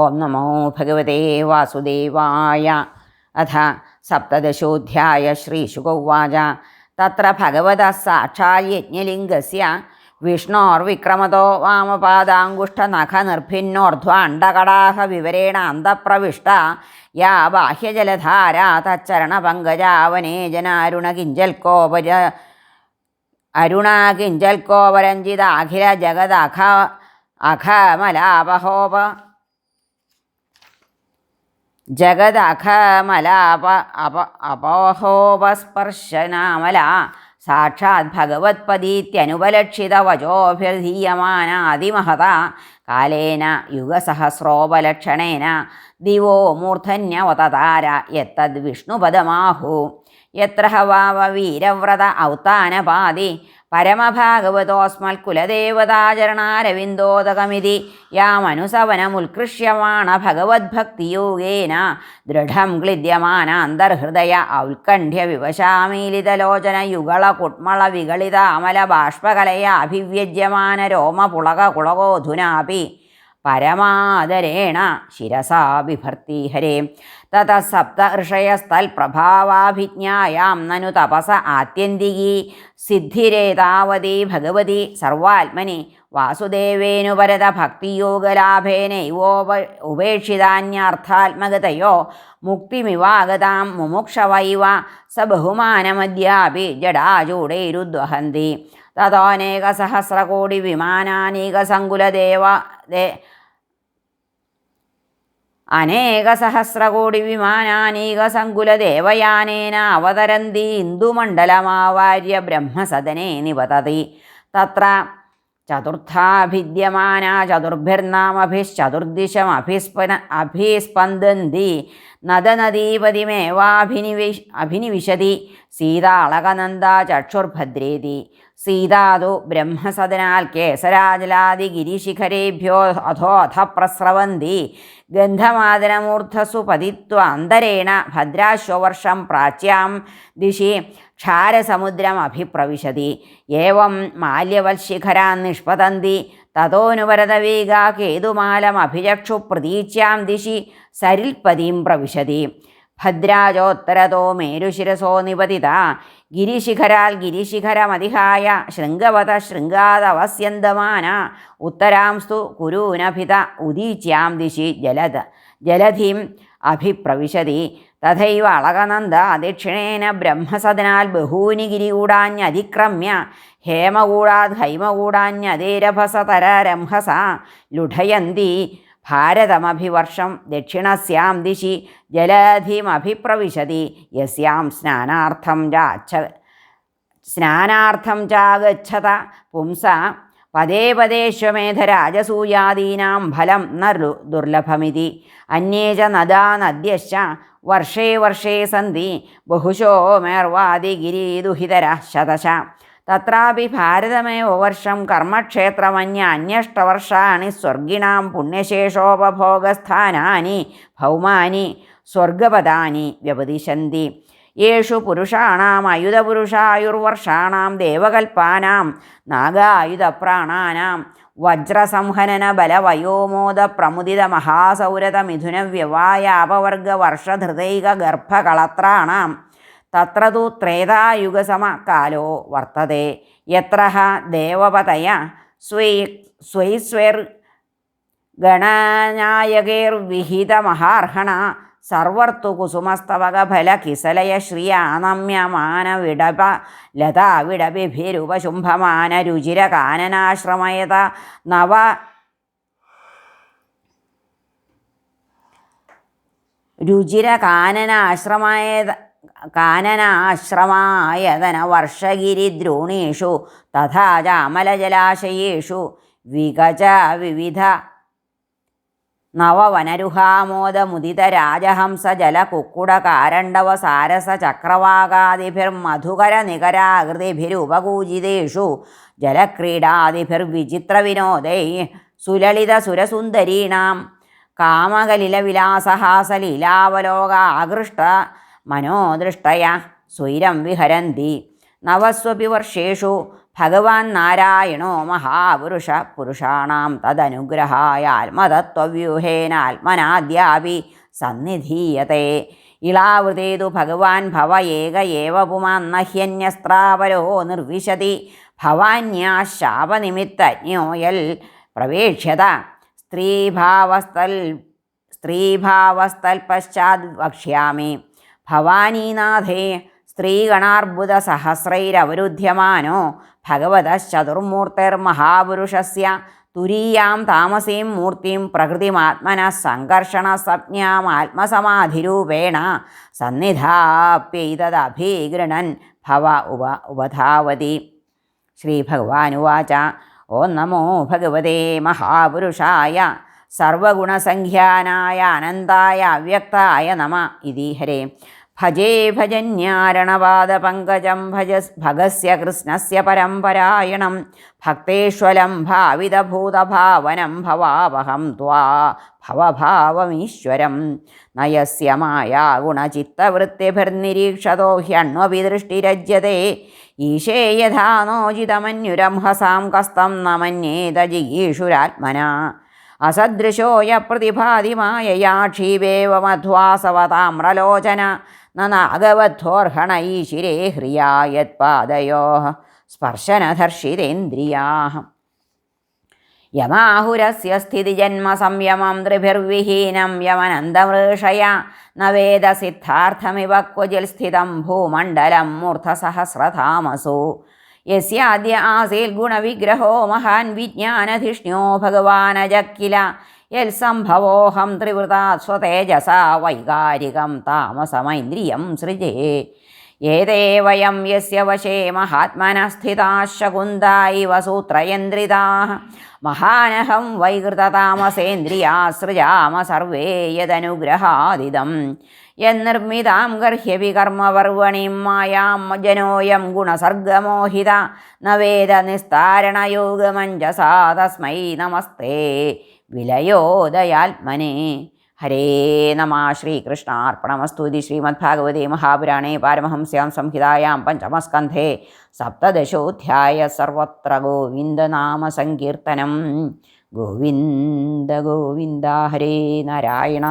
ഓം നമോ ഭഗവതേ വാസുദേവായ. അഥ സപ്തദശോധ്യായ ശ്രീശുകൗവാച തത്ര ഭഗവത സാക്ഷാൽ യജ്ഞലിംഗസ്യ. വിഷ്ണോർവിക്രമതോ വാമപാദാങ്കുഷ്ടനഖനിർഭിന്നോർധ്വാണ്ഡകടാഹ വിവരേണ അന്തപ്രവിഷ്ട. യാ ബാഹ്യജലധാര തച്ചരണപങ്കജാവനേ ജനാരുണകിഞ്ചൽക്കോപര അരുണാകിഞ്ചൽക്കോപരഞ്ജിത അഖില ജഗദഖ അഖമലാപഹോപ. ജഗദഖമലാപ അപ അപോഹോപസ്പർശനാമല. സാക്ഷാത് ഭഗവത്പദീത്യനുപലക്ഷിത വചോഭിർധീയമാനാതിമഹത കാലേന യുഗസഹസ്രോപലക്ഷണേന ദിവോ മൂർധന്യവതതാര. എത്തദ് വിഷ്ണുപദമാഹു യത്ര ഹവാവ വീരവ്രത ഔത്താനപാതി പരമഭാഗവതോസ്മൽകുലദേവതാചരണാരവിന്ദോദകമിതി യാമനുസവനമുത്കൃഷ്യമാണ ഭഗവത്ഭക്തിയോഗേന ദൃഢം ക്ലിദ്യമാനാന്തർഹൃദയ ഔത്കണ്ഠ്യ വിവശാമീലിതലോചന യുഗള കുട്മള വികളിത അമല ബാഷ്പകലയ അഭിവ്യജ്യമാന രോമപുളക കുളകോധുനാപി പരമാദരേണ ശിരസാ ബിഭർത്തി ഹരേ. തത സപ്ത ഋഷയസ്ഥൽപ്രഭാവാഭിജ്ഞായാം നനു തപസ ആത്യന്തികീ. സിദ്ധിരേതാവതി ഭഗവതി സർവാത്മനി വാസുദേവേനുപരത ഭക്തിയോഗലാഭേനൈവോപ ഉപേക്ഷിതാന്യർത്ഥാത്മകതയോ മുക്തിമിവാഗതാം മുമുക്ഷവൈവ സ ബഹുമാനമദ്യാപി ജഡാചൂടൈരുദ്വഹന്തി തതോനേകസഹസ്രകോടി വിമാനാനേകസങ്കുലദേവ ദേ. അനേകസഹസ്രകോടി വിമാനാനേകസങ്കുലദേവയാനേന അവതരന്തി ഇന്ദുമണ്ഡലമാവാര്യ ബ്രഹ്മസദനെ നിപതതി തത്ര ചതുർത്ഥാഭിദ്യമാന ചതുർഭിർനാമഭിശ്ചതുർദിശമഭിസ്പന അഭിസ്പന്ദന്തി. നദനദീപതിമേവാഭിനിവിശ് അഭിനിവിശതി. സീതാളകനന്ദ ചക്ഷുർഭദ്രേതി. സീതാതു ബ്രഹ്മസദനാൽ കേസരാജലാദിഗിരിശിഖരേഭ്യോ അധോ അധ പ്രസ്രവന്തി ഗന്ധമാദനമൂർധസു പതിത്വ അന്തരേണ ഭദ്രാശ്വവർഷം പ്രാച്യാം ദിശി ക്ഷാരസമുദ്രമഭിപ്രവിശതി. ഏവം മാല്യവത്ശിഖരാൻ നിഷ്പതന്തി. തതോനുവരതവേഗ കേതുമാലമഭിചക്ഷു പ്രതീച്യാം ദിശി സരിൽപതിം പ്രവിശതി. ഭദ്രാജോത്തരതോ മേരുശിരസോ നിപതിത. ഗിരിശിഖരാൽ ഗിരിശിഖരമതിഹായ ശൃംഗവത ശൃംഗാദവസ്യന്തമാന. ഉത്തരാംസ്തു കുരൂനഭിത ഉദീച്യാം ദിശി ജലത ജലധിം അഭിപ്രവിശതി. തഥൈവ അളകനന്ദ ദക്ഷിണേന ബ്രഹ്മസദനാൽ ബഹൂനി ഗിരികൂടാന്യതിക്രമ്യ ഹേമകൂടാത് ഹൈമകൂടാന്യതേരഭസതരരംഹസ ലുഠയന്തി ഭാരതമഭിവർഷം ദക്ഷിണസ്യാം ദിശി ജലധിമഭിപ്രവിശതി യസ്യാം സ്നാനാർത്ഥം ചാച്ഛ സ്നാനാർത്ഥം ചാഗച്ഛത പുംസ പദേ പദേശ്വമേധരാജസൂയാദീനാം ഫലം ന ദുർലഭമിതി. അന്യേ ച നദാ നദ്യശ്ച വർഷേ വർഷേ സന്തി ബഹുശോ മേർവാദിഗിരീദുഹിതര ശതശ. തത്രാപി ഭാരതമേവ വർഷം കർമ്മക്ഷേത്രമന്യ അന്യഷ്ടവർഷാണി സ്വർഗിണാം പുണ്യശേഷോപഭോഗസ്ഥാനാനി ഭൗമാനി സ്വർഗപദാനി വ്യപദിശന്തി യേഷു പുരുഷാണാം അയുധപുരുഷായുർവർഷാണാം ദേവകൽപ്പാനാം നാഗായുധപ്രാണാനാം വജ്രസംഹനന ബലവയോമോദ പ്രമുദിത മഹാസൗരത മിഥുന വ്യവായാപവർഗ വർഷധൃതൈക ഗർഭകളത്രാണാം തത്ര തു ത്രേതായുഗസമകാലോ വർത്തതേ. യത്ര ദേവപതയ സ്വൈ സ്വൈസ്വൈർ ഗണനായകൈർവിഹിതമഹാർഹണ സർവർത്തു കുസുമസ്തവകഫല കിസലയ ശ്രിയാനമ്യമാന വിടപ ലതാ വിടപിഭിരുപശുംഭമാന രുചിര കാനനാശ്രമയത നവ രുചിര കാനനാശ്രമയത കാനനാശ്രമായതന വർഷഗിരിദ്രോണീഷു തഥാ ചാമലജലാശയേഷു വിഗജ വിവിധ നവവനരുഹാമോദമുദിത രാജഹംസ ജലകുക്കുട കാരണ്ഡവ സാരസ ചക്രവാകാദിഭിർമധുകര നികരാകൃതിഭിരുപകൂജിതേഷു ജലക്രീഡാദിഭിർവിചിത്രവിനോദൈ സുലളിത സുരസുന്ദരീണാം കാമകലിലവിലാസഹാസലീലാവലോക ആകൃഷ്ട മനോദൃഷ്ടയ. സ്വൈരം വിഹരന്തി. നവസ്വപി വർഷേഷു ഭഗവാൻ നാരായണോ മഹാപുരുഷ പുരുഷാണാം തദനുഗ്രഹായ ആത്മതത്വവ്യൂഹേന ആത്മനാദ്യാപി സന്നിധീയത്തെ ഇളാവൃതേതു ഭഗവാൻ ഭവ ഏക ഏവ പുമാന്നഹ്യന്യസ്ത്രാവരോ നിർവിശതി. ഭവാന്യാ ശാപനിമിത്തജ്ഞോയൽ പ്രവേക്ഷ്യത സ്ത്രീഭാവസ്ഥൽ സ്ത്രീഭാവസ്ഥൽ പശ്ചാത് വക്ഷ്യാമി ഭവാനീനാഥേ സ്ത്രീഗണാർബുദസഹസ്രൈരവരുദ്ധ്യമാനോ ഭഗവതശ്ചതുർമൂർത്തിർമഹാപുരുഷസ്യ തുരീയാം താമസീം മൂർത്തിം പ്രകൃതിമാത്മന സംഘർഷണസജ്ഞാമാത്മസമാധിരൂപേണ സന്നിധാപ്യൈതദഭീഗൃണൻ ഭവ ഉപ ഉപധാവതി. ശ്രീഭഗവാനുവാച ഓം നമോ ഭഗവതേ മഹാപുരുഷായ സർവഗുണസംഖ്യാനായ അനന്തായ അവ്യക്തായ നമ. ഇതി ഹരേ. ഭജേ ഭജന്യാരണവാദപങ്കജം ഭജ ഭഗസ്യ കൃഷ്ണസ്യ പരമ്പരായണം. ഭക്തേഷ്വലം ഭാവിതഭൂതഭാവനം ഭവാവഹം ത്വാ ഭവഭാവമീശ്വരം. നയസ്യ മായാ ഗുണചിത്തവൃത്തിഭിർനിരീക്ഷതോ ഹ്യണ്വപി ദൃഷ്ടിരജ്യത്തെ ഈശേ യഥാ നോജിതമന്യുരംഹസാം കസ്തം ന മന്യേത ജിഗീഷുരാത്മന അസദൃശോയ പ്രതിഭാതിമായയാ ക്ഷീവേവ മധ്വാസവതാമ്രലോചന നനാഗവദ്ധോർഹണ ഈശിരേ ഹ്രിയാ യത്പാദയോ സ്പർശനധർഷിതേന്ദ്രിയാ യമാഹുരസ്യ സ്ഥിതിജന്മസംയമം ത്രിഭിർവിഹീനം യമനന്തമൃഷയ ന വേദസിദ്ധാർത്ഥമിവ ക്വചിൽ സ്ഥിതം ഭൂമണ്ഡലം മൂർധസഹസ്രധാമസു യസ്യാദ്യ ആസീൽ ഗുണവിഗ്രഹോ മഹാൻ വിജ്ഞാനധിഷ്ണ്യോ ഭഗവാനജക്കില യത്സംഭവോഹം ത്രിവൃതാ സ്വതേജസാ വൈകാരികം താമസമൈന്ദ്രിയം സൃജേ. ഏതേ വയം യസ്യ വശേ മഹാത്മന സ്ഥിതാ ശകുന്താ ഇവ സൂത്രയന്ത്രിതാ. മഹാനഹം വൈകൃതതാമസേന്ദ്രിയാസൃജാമ സർവേ യദനുഗ്രഹാദിതം. യന്നിർമ്മിതാം ഗർഹ്യപി കർമ്മപർവണിം മായാം ജനോയം ഗുണസർഗമോഹിത. നവേദ നിസ്താരണയോഗമഞ്ജസാ തസ്മൈ നമസ്തേ. വിലയോദയാത്മനെ. ഹരേ നമ ശ്രീകൃഷ്ണാർപ്പണമസ്തുതി ശ്രീമദ്ഭാഗവതേ മഹാപുരാണേ പാരമഹംസ്യാം സംഹിതായാം പഞ്ചമസ്കന്ധേ സപ്തദശോധ്യായ സർവത്ര ഗോവിന്ദനാമ സങ്കീർത്തനം. ഗോവിന്ദ ഗോവിന്ദ ഹരേ നാരായണ.